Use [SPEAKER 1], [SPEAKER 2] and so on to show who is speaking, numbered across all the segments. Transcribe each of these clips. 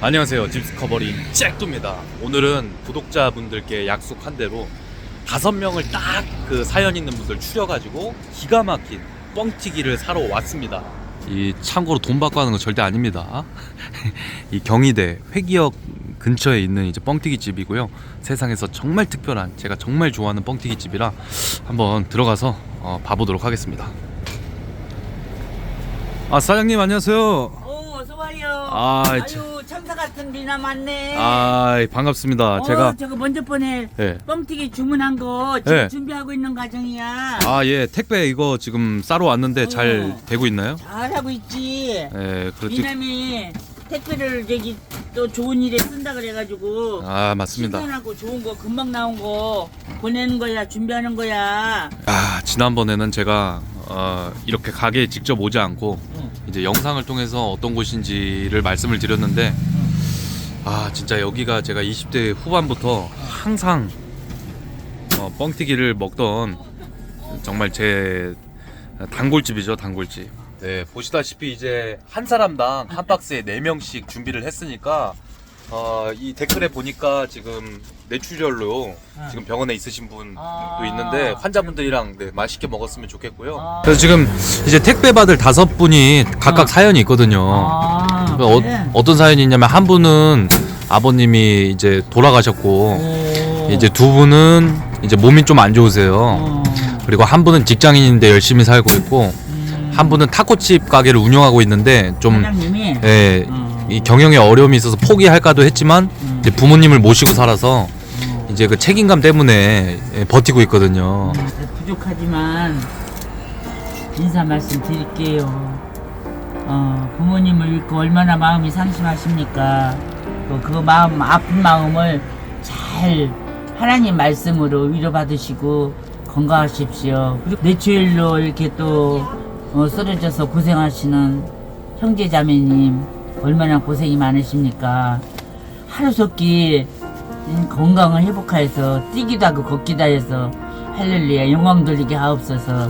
[SPEAKER 1] 안녕하세요. 집스커버리 잭두입니다. 오늘은 구독자분들께 약속한 대로 다섯 명을 딱 그 사연 있는 분들 추려가지고 기가 막힌 뻥튀기를 사러 왔습니다. 이 참고로 돈 받고 하는 거 절대 아닙니다. 이 경희대 회기역 근처에 있는 이제 뻥튀기 집이고요. 세상에서 정말 특별한 제가 정말 좋아하는 뻥튀기 집이라 한번 들어가서 어, 봐보도록 하겠습니다. 아 사장님 안녕하세요.
[SPEAKER 2] 오, 어서 와요.
[SPEAKER 1] 아, 참-
[SPEAKER 2] 참사 같은 비나 많네.
[SPEAKER 1] 아 반갑습니다.
[SPEAKER 2] 어,
[SPEAKER 1] 제가
[SPEAKER 2] 저거 먼저 번에
[SPEAKER 1] 예.
[SPEAKER 2] 뻥튀기 주문한 거 지금
[SPEAKER 1] 네.
[SPEAKER 2] 준비하고 있는 과정이야.
[SPEAKER 1] 아, 예. 택배 이거 지금 싸러 왔는데 잘
[SPEAKER 2] 어.
[SPEAKER 1] 되고 있나요?
[SPEAKER 2] 잘하고 있지.
[SPEAKER 1] 예, 그렇지.
[SPEAKER 2] 미남이 택배를 저기 또 좋은 일에 쓴다 그래가지고
[SPEAKER 1] 아, 맞습니다.
[SPEAKER 2] 신선하고 좋은 거 금방 나온 거 보내는 거야 준비하는 거야.
[SPEAKER 1] 아, 지난번에는 제가 어, 이렇게 가게에 직접 오지 않고
[SPEAKER 2] 응.
[SPEAKER 1] 이제 영상을 통해서 어떤 곳인지를 말씀을 드렸는데 아, 진짜 여기가 제가 20대 후반부터 항상 어, 뻥튀기를 먹던 정말 제 단골집이죠, 단골집. 네, 보시다시피 이제 한 사람당 한 박스에 4명씩 준비를 했으니까 어, 이 댓글에 보니까 지금 뇌출혈로 지금 병원에 있으신 분도
[SPEAKER 2] 아.
[SPEAKER 1] 있는데 환자분들이랑 네, 맛있게 먹었으면 좋겠고요.
[SPEAKER 2] 아.
[SPEAKER 1] 그래서 지금 이제 택배 받을 다섯 분이 각각
[SPEAKER 2] 어.
[SPEAKER 1] 사연이 있거든요.
[SPEAKER 2] 아,
[SPEAKER 1] 그 어? 어떤 사연이 있냐면 한 분은 아버님이 이제 돌아가셨고
[SPEAKER 2] 오.
[SPEAKER 1] 이제 두 분은 이제 몸이 좀 안 좋으세요.
[SPEAKER 2] 어.
[SPEAKER 1] 그리고 한 분은 직장인인데 열심히 살고 있고
[SPEAKER 2] 음.
[SPEAKER 1] 한 분은 타코집 가게를 운영하고 있는데 좀
[SPEAKER 2] 사장님이
[SPEAKER 1] 예,
[SPEAKER 2] 어.
[SPEAKER 1] 이 경영에 어려움이 있어서 포기할까도 했지만
[SPEAKER 2] 음.
[SPEAKER 1] 이제 부모님을 모시고 살아서
[SPEAKER 2] 어.
[SPEAKER 1] 이제 그 책임감 때문에 예, 버티고 있거든요.
[SPEAKER 2] 음, 부족하지만 인사 말씀 드릴게요. 어, 부모님을 잃고 얼마나 마음이 상심하십니까? 또그 마음 아픈 마음을 잘 하나님 말씀으로 위로받으시고 건강하십시오. 그리고 뇌출혈로 이렇게 또 어, 쓰러져서 고생하시는 형제 자매님 얼마나 고생이 많으십니까? 하루속히 음, 건강을 회복하여서 뛰기도 하고 걷기도 해서 할렐루야 영광 돌리게 하옵소서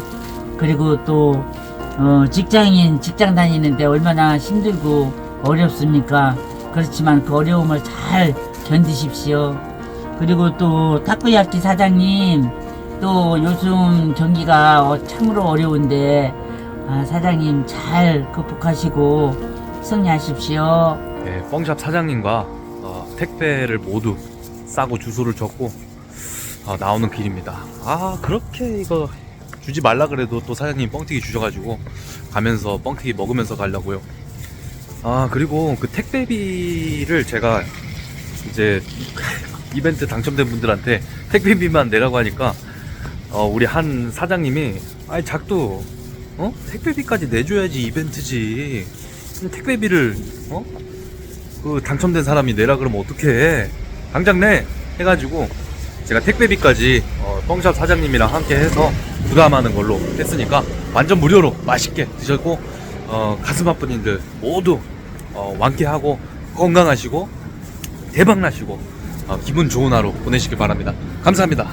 [SPEAKER 2] 그리고 또 어, 직장인 직장 다니는데 얼마나 힘들고 어렵습니까? 그렇지만 그 어려움을 잘 견디십시오. 그리고 또 타코야키 사장님 또 요즘 경기가 어, 참으로 어려운데 아, 사장님 잘 극복하시고 승리하십시오.
[SPEAKER 1] 예, 뻥샵 사장님과 어, 택배를 모두 싸고 주소를 적고 어, 나오는 길입니다. 아 그렇게 이거 주지 말라 그래도 또 사장님 뻥튀기 주셔가지고 가면서 뻥튀기 먹으면서 가려고요. 아 그리고 그 택배비를 제가 이제 이벤트 당첨된 분들한테 택배비만 내라고 하니까 어, 우리 한 사장님이 아이 작두 어 택배비까지 내줘야지 이벤트지 택배비를 어? 그 당첨된 사람이 내라 그러면 어떡해 당장 내 해가지고 제가 택배비까지 어, 뻥샵 사장님이랑 함께 해서 부담하는 걸로 했으니까 완전 무료로 맛있게 드셨고 어, 가슴 아픈 일들 모두 어, 완쾌하고 건강하시고 대박 나시고 어, 기분 좋은 하루 보내시길 바랍니다. 감사합니다